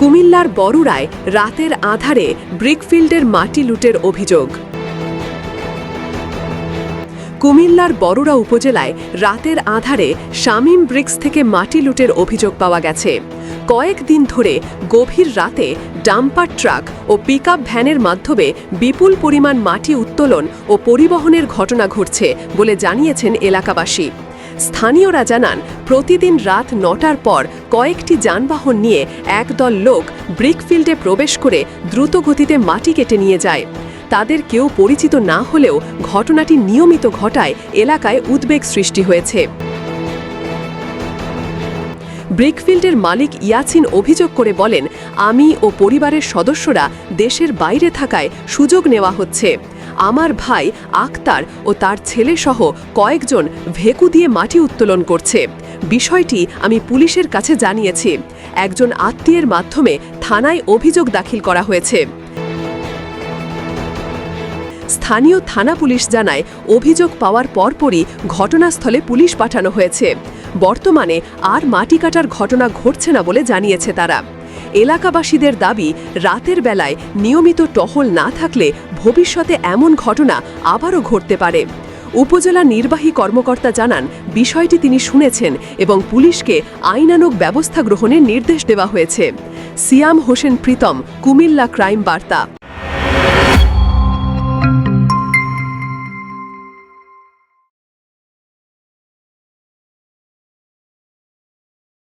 কুমিল্লার বড়ুরায় রাতের আধারে ব্রিকফিল্ডের মাটি লুটের অভিযোগ। কুমিল্লার বড়ুরা উপজেলায় রাতের আধারে শামীম ব্রিক্স থেকে মাটি লুটের অভিযোগ পাওয়া গেছে। কয়েকদিন ধরে গভীর রাতে ডাম্পার ট্রাক ও পিকআপ ভ্যানের মাধ্যমে বিপুল পরিমাণ মাটি উত্তোলন ও পরিবহনের ঘটনা ঘটছে বলে জানিয়েছেন এলাকাবাসী। স্থানীয়রা জানান, প্রতিদিন রাত নটার পর কয়েকটি যানবাহন নিয়ে একদল লোক ব্রিকফিল্ডে প্রবেশ করে দ্রুতগতিতে মাটি কেটে নিয়ে যায়। তাদের কেউ পরিচিত না হলেও ঘটনাটি নিয়মিত ঘটায় এলাকায় উদ্বেগ সৃষ্টি হয়েছে। ব্রিকফিল্ডের মালিক ইয়াছিন অভিযোগ করে বলেন, আমি ও পরিবারের সদস্যরা দেশের বাইরে থাকায় সুযোগ নেওয়া হচ্ছে। আমার ভাই আক্তার ও তার ছেলেসহ কয়েকজন ভেকু দিয়ে মাটি উত্তোলন করছে। বিষয়টি আমি পুলিশের কাছে জানিয়েছি। একজন আত্মীয়ের মাধ্যমে থানায় অভিযোগ দাখিল করা হয়েছে। স্থানীয় থানা পুলিশ জানায়, অভিযোগ পাওয়ার পরপরই ঘটনাস্থলে পুলিশ পাঠানো হয়েছে। বর্তমানে আর মাটি কাটার ঘটনা ঘটছে না বলে জানিয়েছে তারা। এলাকাবাসীদের দাবি, রাতের বেলায় নিয়মিত টহল না থাকলে ভবিষ্যতে এমন ঘটনা আবারও ঘটতে পারে। উপজেলা নির্বাহী কর্মকর্তা জানান, বিষয়টি তিনি শুনেছেন এবং পুলিশকে আইনানুক ব্যবস্থা গ্রহণের নির্দেশ দেওয়া হয়েছে। সিয়াম হোসেন প্রীতম, কুমিল্লা ক্রাইম বার্তা।